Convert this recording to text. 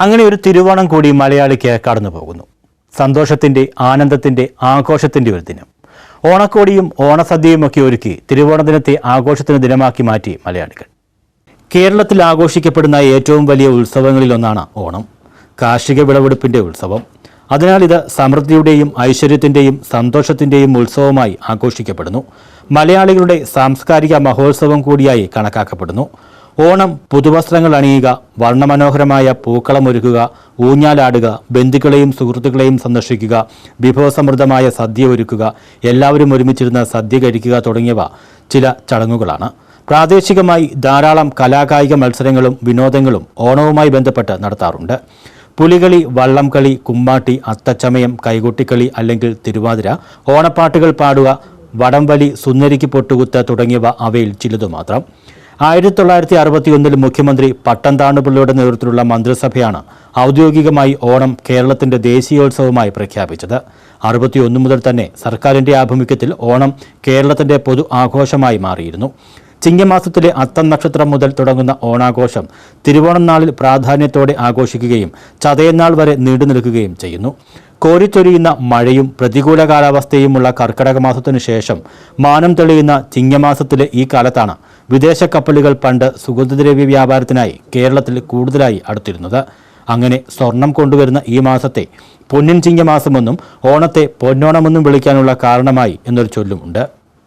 അങ്ങനെ ഒരു തിരുവോണം കൂടി മലയാളിക്ക് കടന്നു പോകുന്നു. സന്തോഷത്തിന്റെ ആനന്ദത്തിന്റെ ആഘോഷത്തിന്റെ ഒരു ദിനം. ഓണക്കോടിയും ഓണസദ്യയും ഒക്കെ ഒരുക്കി തിരുവോണ ദിനത്തെ ആഘോഷത്തിന് ദിനമാക്കി മാറ്റി മലയാളികൾ. കേരളത്തിൽ ആഘോഷിക്കപ്പെടുന്ന ഏറ്റവും വലിയ ഉത്സവങ്ങളിലൊന്നാണ് ഓണം. കാർഷിക വിളവെടുപ്പിന്റെ ഉത്സവം. അതിനാൽ ഇത് സമൃദ്ധിയുടെയും ഐശ്വര്യത്തിന്റെയും സന്തോഷത്തിന്റെയും ഉത്സവമായി ആഘോഷിക്കപ്പെടുന്നു. മലയാളികളുടെ സാംസ്കാരിക മഹോത്സവം കൂടിയായി കണക്കാക്കപ്പെടുന്നു. ഓണം പുതുവസ്ത്രങ്ങൾ അണിയുക വർണമനോഹരമായ പൂക്കളമൊരുക്കുക ഊഞ്ഞാലാടുക ബന്ധുക്കളെയും സുഹൃത്തുക്കളെയും സന്ദർശിക്കുക വിഭവസമൃദ്ധമായ സദ്യ ഒരുക്കുക എല്ലാവരും ഒരുമിച്ചിരുന്ന് സദ്യ കഴിക്കുക തുടങ്ങിയവ ചില ചടങ്ങുകളാണ്. പ്രാദേശികമായി ധാരാളം കലാകായിക മത്സരങ്ങളും വിനോദങ്ങളും ഓണവുമായി ബന്ധപ്പെട്ട് നടത്താറുണ്ട്. പുലികളി വള്ളംകളി കുമ്മാട്ടി അത്തച്ചമയം കൈകൊട്ടിക്കളി അല്ലെങ്കിൽ തിരുവാതിര ഓണപ്പാട്ടുകൾ പാടുക വടംവലി സുന്ദരിക്ക് പൊട്ടുകുത്ത് തുടങ്ങിയവ അവയിൽ ചിലതു മാത്രം ആയിരത്തി തൊള്ളായിരത്തി അറുപത്തി ഒന്നിൽ മുഖ്യമന്ത്രി പട്ടംതാണ്ടുപിള്ളയുടെ നേതൃത്വത്തിലുള്ള മന്ത്രിസഭയാണ് ഔദ്യോഗികമായി ഓണം കേരളത്തിന്റെ ദേശീയോത്സവമായി പ്രഖ്യാപിച്ചത്. അറുപത്തിയൊന്ന് മുതൽ തന്നെ സർക്കാരിന്റെ ആഭിമുഖ്യത്തിൽ ഓണം കേരളത്തിന്റെ പൊതു ആഘോഷമായി മാറിയിരുന്നു. ചിങ്ങമാസത്തിലെ അത്തം നക്ഷത്രം മുതൽ തുടങ്ങുന്ന ഓണാഘോഷം തിരുവോണം നാളിൽ പ്രാധാന്യത്തോടെ ആഘോഷിക്കുകയും ചതയനാൾ വരെ നീണ്ടു നിൽക്കുകയും ചെയ്യുന്നു. കോരിച്ചൊരിയുന്ന മഴയും പ്രതികൂല കാലാവസ്ഥയുമുള്ള കർക്കടക മാസത്തിനു ശേഷം മാനം തെളിയുന്ന ചിങ്ങമാസത്തിലെ ഈ കാലത്താണ് വിദേശ കപ്പലുകൾ പണ്ട് സുഗന്ധദ്രവ്യ വ്യാപാരത്തിനായി കേരളത്തിൽ കൂടുതലായി അടുത്തിരുന്നത്. അങ്ങനെ സ്വർണം കൊണ്ടുവരുന്ന ഈ മാസത്തെ പൊന്നിൻ ചിങ്ങമാസമെന്നും ഓണത്തെ പൊന്നോണമെന്നും വിളിക്കാനുള്ള കാരണമായി എന്നൊരു ചൊല്ലുമുണ്ട്.